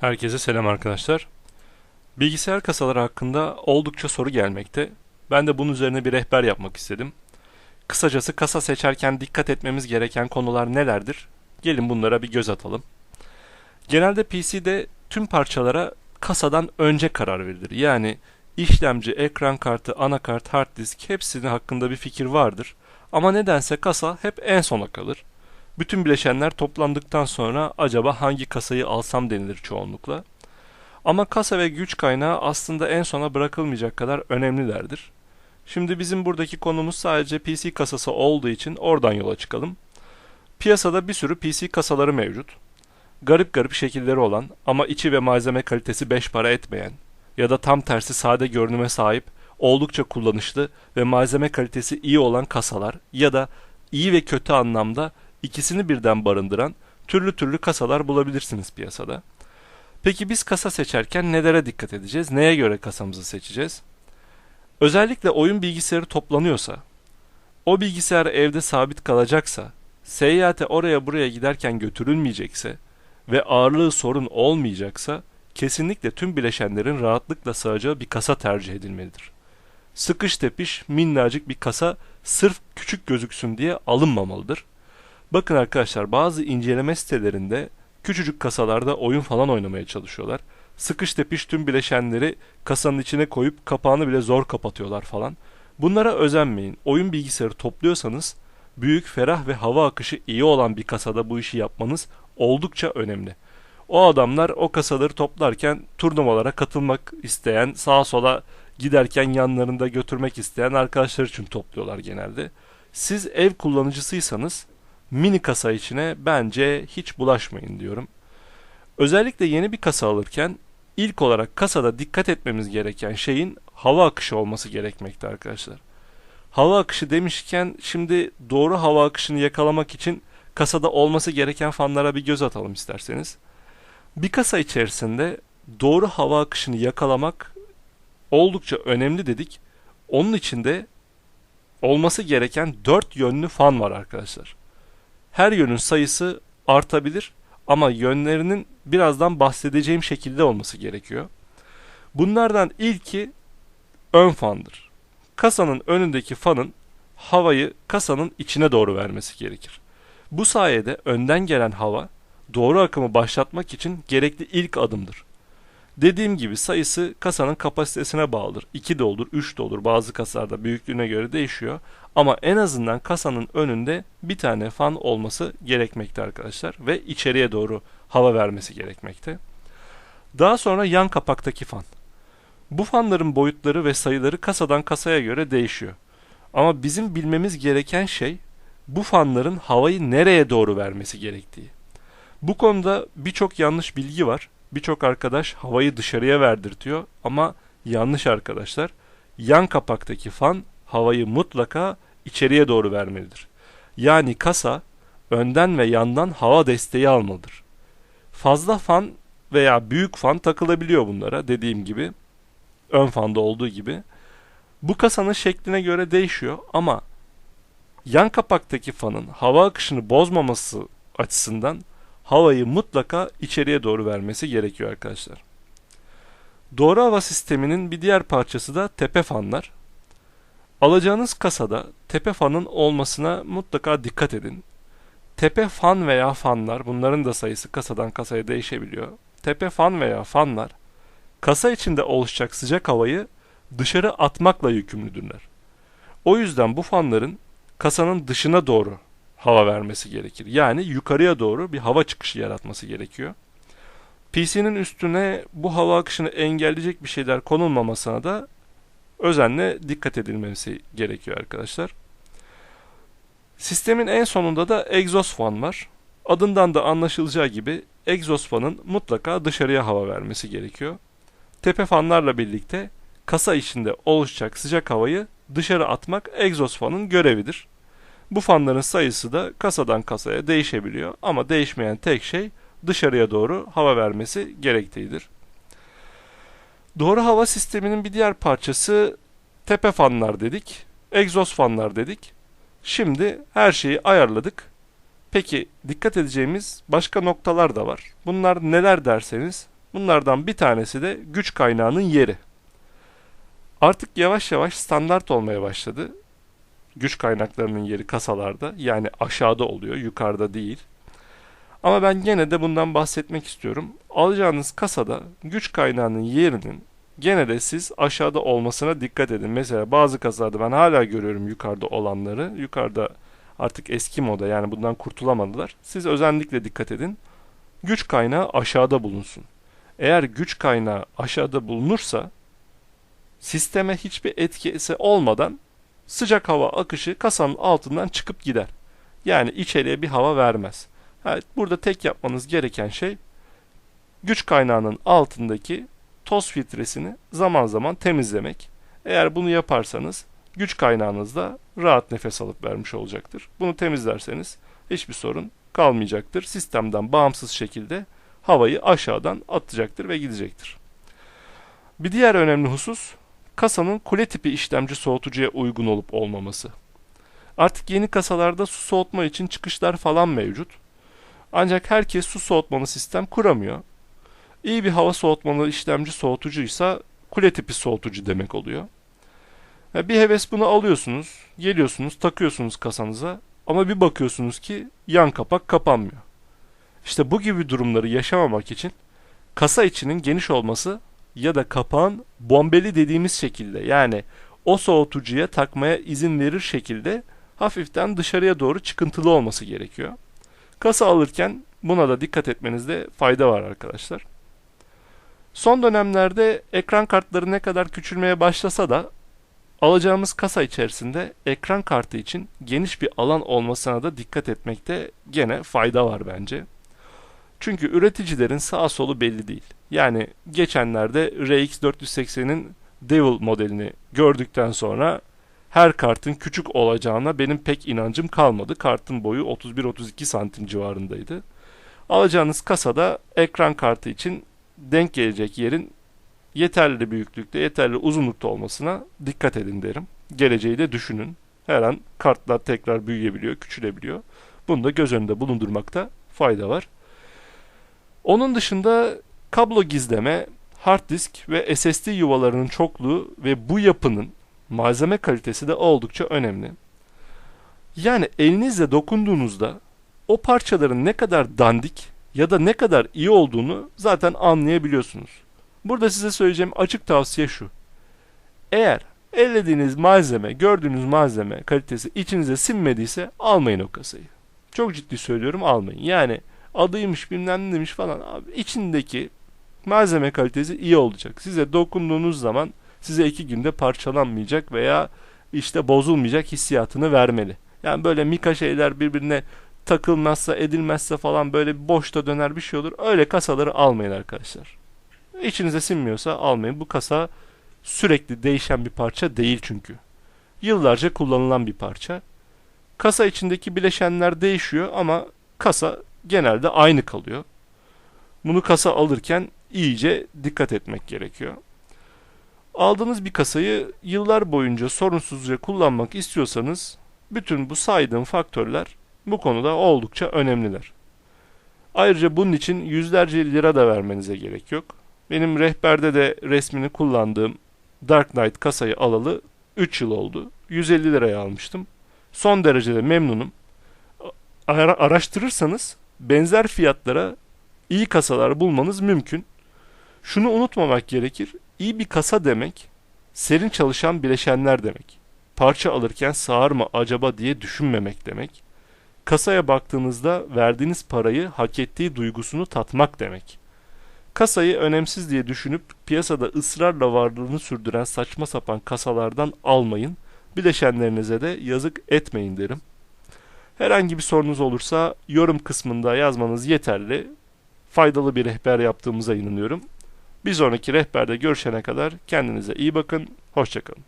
Herkese selam arkadaşlar. Bilgisayar kasaları hakkında oldukça soru gelmekte. Ben de bunun üzerine bir rehber yapmak istedim. Kısacası kasa seçerken dikkat etmemiz gereken konular nelerdir? Gelin bunlara bir göz atalım. Genelde PC'de tüm parçalara kasadan önce karar verilir. Yani işlemci, ekran kartı, anakart, hard disk hepsinin hakkında bir fikir vardır. Ama nedense kasa hep en sona kalır. Bütün bileşenler toplandıktan sonra acaba hangi kasayı alsam denilir çoğunlukla. Ama kasa ve güç kaynağı aslında en sona bırakılmayacak kadar önemlilerdir. Şimdi bizim buradaki konumuz sadece PC kasası olduğu için oradan yola çıkalım. Piyasada bir sürü PC kasaları mevcut. Garip garip şekilleri olan ama içi ve malzeme kalitesi 5 para etmeyen ya da tam tersi sade görünüme sahip oldukça kullanışlı ve malzeme kalitesi iyi olan kasalar ya da iyi ve kötü anlamda ikisini birden barındıran türlü türlü kasalar bulabilirsiniz piyasada. Peki biz kasa seçerken nelere dikkat edeceğiz? Neye göre kasamızı seçeceğiz? Özellikle oyun bilgisayarı toplanıyorsa, o bilgisayar evde sabit kalacaksa, seyahate oraya buraya giderken götürülmeyecekse ve ağırlığı sorun olmayacaksa kesinlikle tüm bileşenlerin rahatlıkla sığacağı bir kasa tercih edilmelidir. Sıkış tepiş minnacık bir kasa sırf küçük gözüksün diye alınmamalıdır. Bakın arkadaşlar bazı inceleme sitelerinde küçücük kasalarda oyun falan oynamaya çalışıyorlar. Sıkış tepiş tüm bileşenleri kasanın içine koyup kapağını bile zor kapatıyorlar falan. Bunlara özenmeyin. Oyun bilgisayarı topluyorsanız büyük, ferah ve hava akışı iyi olan bir kasada bu işi yapmanız oldukça önemli. O adamlar o kasaları toplarken turnuvalara katılmak isteyen, sağa sola giderken yanlarında götürmek isteyen arkadaşlar için topluyorlar genelde. Siz ev kullanıcısıysanız mini kasa içine bence hiç bulaşmayın diyorum. Özellikle yeni bir kasa alırken ilk olarak kasada dikkat etmemiz gereken şeyin hava akışı olması gerekmekte arkadaşlar. Hava akışı demişken şimdi doğru hava akışını yakalamak için kasada olması gereken fanlara bir göz atalım isterseniz. Bir kasa içerisinde doğru hava akışını yakalamak oldukça önemli dedik. Onun içinde olması gereken dört yönlü fan var arkadaşlar. Her yönün sayısı artabilir ama yönlerinin birazdan bahsedeceğim şekilde olması gerekiyor. Bunlardan ilki ön fandır. Kasanın önündeki fanın havayı kasanın içine doğru vermesi gerekir. Bu sayede önden gelen hava doğru akımı başlatmak için gerekli ilk adımdır. Dediğim gibi sayısı kasanın kapasitesine bağlıdır. 2 de olur, 3 de olur. Bazı kasalarda büyüklüğüne göre değişiyor. Ama en azından kasanın önünde bir tane fan olması gerekmekte arkadaşlar. Ve içeriye doğru hava vermesi gerekmekte. Daha sonra yan kapaktaki fan. Bu fanların boyutları ve sayıları kasadan kasaya göre değişiyor. Ama bizim bilmemiz gereken şey bu fanların havayı nereye doğru vermesi gerektiği. Bu konuda birçok yanlış bilgi var. Birçok arkadaş havayı dışarıya verdirtiyor ama yanlış arkadaşlar. Yan kapaktaki fan havayı mutlaka içeriye doğru vermelidir. Yani kasa önden ve yandan hava desteği almalıdır. Fazla fan veya büyük fan takılabiliyor bunlara dediğim gibi. Ön fanda olduğu gibi. Bu kasanın şekline göre değişiyor ama yan kapaktaki fanın hava akışını bozmaması açısından havayı mutlaka içeriye doğru vermesi gerekiyor arkadaşlar. Doğru hava sisteminin bir diğer parçası da tepe fanlar. Alacağınız kasada tepe fanın olmasına mutlaka dikkat edin. Tepe fan veya fanlar bunların da sayısı kasadan kasaya değişebiliyor. Tepe fan veya fanlar kasa içinde oluşacak sıcak havayı dışarı atmakla yükümlüdürler. O yüzden bu fanların kasanın dışına doğru hava vermesi gerekir. Yani yukarıya doğru bir hava çıkışı yaratması gerekiyor. PC'nin üstüne bu hava akışını engelleyecek bir şeyler konulmamasına da özenle dikkat edilmesi gerekiyor arkadaşlar. Sistemin en sonunda da egzoz fan var. Adından da anlaşılacağı gibi egzoz fanın mutlaka dışarıya hava vermesi gerekiyor. Tepe fanlarla birlikte kasa içinde oluşacak sıcak havayı dışarı atmak egzoz fanın görevidir. Bu fanların sayısı da kasadan kasaya değişebiliyor ama değişmeyen tek şey dışarıya doğru hava vermesi gerektiğidir. Doğru hava sisteminin bir diğer parçası tepe fanlar dedik, egzoz fanlar dedik. Şimdi her şeyi ayarladık. Peki dikkat edeceğimiz başka noktalar da var. Bunlar neler derseniz Bunlardan bir tanesi de güç kaynağının yeri. Artık yavaş yavaş standart olmaya başladı. Güç kaynaklarının yeri kasalarda yani aşağıda oluyor, yukarıda değil. Ama ben gene de bundan bahsetmek istiyorum. Alacağınız kasada güç kaynağının yerinin gene de siz aşağıda olmasına dikkat edin. Mesela bazı kasalarda ben hala görüyorum yukarıda olanları. Yukarıda artık eski moda yani bundan kurtulamadılar. Siz özellikle dikkat edin. Güç kaynağı aşağıda bulunsun. Eğer güç kaynağı aşağıda bulunursa sisteme hiçbir etkisi olmadan sıcak hava akışı kasanın altından çıkıp gider. Yani içeriye bir hava vermez. Evet, burada tek yapmanız gereken şey güç kaynağının altındaki toz filtresini zaman zaman temizlemek. Eğer bunu yaparsanız güç kaynağınızda rahat nefes alıp vermiş olacaktır. Bunu temizlerseniz hiçbir sorun kalmayacaktır. Sistemden bağımsız şekilde havayı aşağıdan atacaktır ve gidecektir. Bir diğer önemli husus kasanın kule tipi işlemci soğutucuya uygun olup olmaması. Artık yeni kasalarda su soğutma için çıkışlar falan mevcut. Ancak herkes su soğutmalı sistem kuramıyor. İyi bir hava soğutmalı işlemci soğutucuysa kule tipi soğutucu demek oluyor. Bir heves bunu alıyorsunuz, geliyorsunuz, takıyorsunuz kasanıza ama bir bakıyorsunuz ki yan kapak kapanmıyor. İşte bu gibi durumları yaşamamak için kasa içinin geniş olması ya da kapağın bombeli dediğimiz şekilde yani o soğutucuya takmaya izin verir şekilde hafiften dışarıya doğru çıkıntılı olması gerekiyor. Kasa alırken buna da dikkat etmenizde fayda var arkadaşlar. Son dönemlerde ekran kartları ne kadar küçülmeye başlasa da alacağımız kasa içerisinde ekran kartı için geniş bir alan olmasına da dikkat etmekte gene fayda var bence. Çünkü üreticilerin sağ solu belli değil. Yani geçenlerde RX 480'in Devil modelini gördükten sonra her kartın küçük olacağına benim pek inancım kalmadı. Kartın boyu 31-32 santim civarındaydı. Alacağınız kasada ekran kartı için denk gelecek yerin yeterli büyüklükte, yeterli uzunlukta olmasına dikkat edin derim. Geleceği de düşünün. Her an kartlar tekrar büyüyebiliyor, küçülebiliyor. Bunu da göz önünde bulundurmakta fayda var. Onun dışında kablo gizleme, hard disk ve SSD yuvalarının çokluğu ve bu yapının malzeme kalitesi de oldukça önemli. Yani elinizle dokunduğunuzda o parçaların ne kadar dandik ya da ne kadar iyi olduğunu zaten anlayabiliyorsunuz. Burada size söyleyeceğim açık tavsiye şu. Eğer ellediğiniz malzeme, gördüğünüz malzeme kalitesi içinize sinmediyse almayın o kasayı. Çok ciddi söylüyorum almayın. Yani adıymış bilmem demiş falan abi içindeki malzeme kalitesi iyi olacak. Size dokunduğunuz zaman size iki günde parçalanmayacak veya işte bozulmayacak hissiyatını vermeli. Yani böyle mika şeyler birbirine takılmazsa edilmezse falan böyle boşta döner bir şey olur. Öyle kasaları almayın arkadaşlar. İçinize sinmiyorsa almayın. Bu kasa sürekli değişen bir parça değil çünkü. Yıllarca kullanılan bir parça. Kasa içindeki bileşenler değişiyor ama kasa genelde aynı kalıyor. Bunu kasa alırken iyice dikkat etmek gerekiyor. Aldığınız bir kasayı yıllar boyunca sorunsuzca kullanmak istiyorsanız bütün bu saydığım faktörler bu konuda oldukça önemliler. Ayrıca bunun için yüzlerce lira da vermenize gerek yok. Benim rehberde de resmini kullandığım Dark Knight kasayı alalı 3 yıl oldu. 150 liraya almıştım. Son derecede memnunum. Ara araştırırsanız benzer fiyatlara iyi kasalar bulmanız mümkün. Şunu unutmamak gerekir. İyi bir kasa demek serin çalışan bileşenler demek. Parça alırken sağır mı acaba diye düşünmemek demek. Kasaya baktığınızda verdiğiniz parayı hak ettiği duygusunu tatmak demek. Kasayı önemsiz diye düşünüp piyasada ısrarla varlığını sürdüren saçma sapan kasalardan almayın. Bileşenlerinize de yazık etmeyin derim. Herhangi bir sorunuz olursa yorum kısmında yazmanız yeterli. Faydalı bir rehber yaptığımıza inanıyorum. Bir sonraki rehberde görüşene kadar kendinize iyi bakın. Hoşçakalın.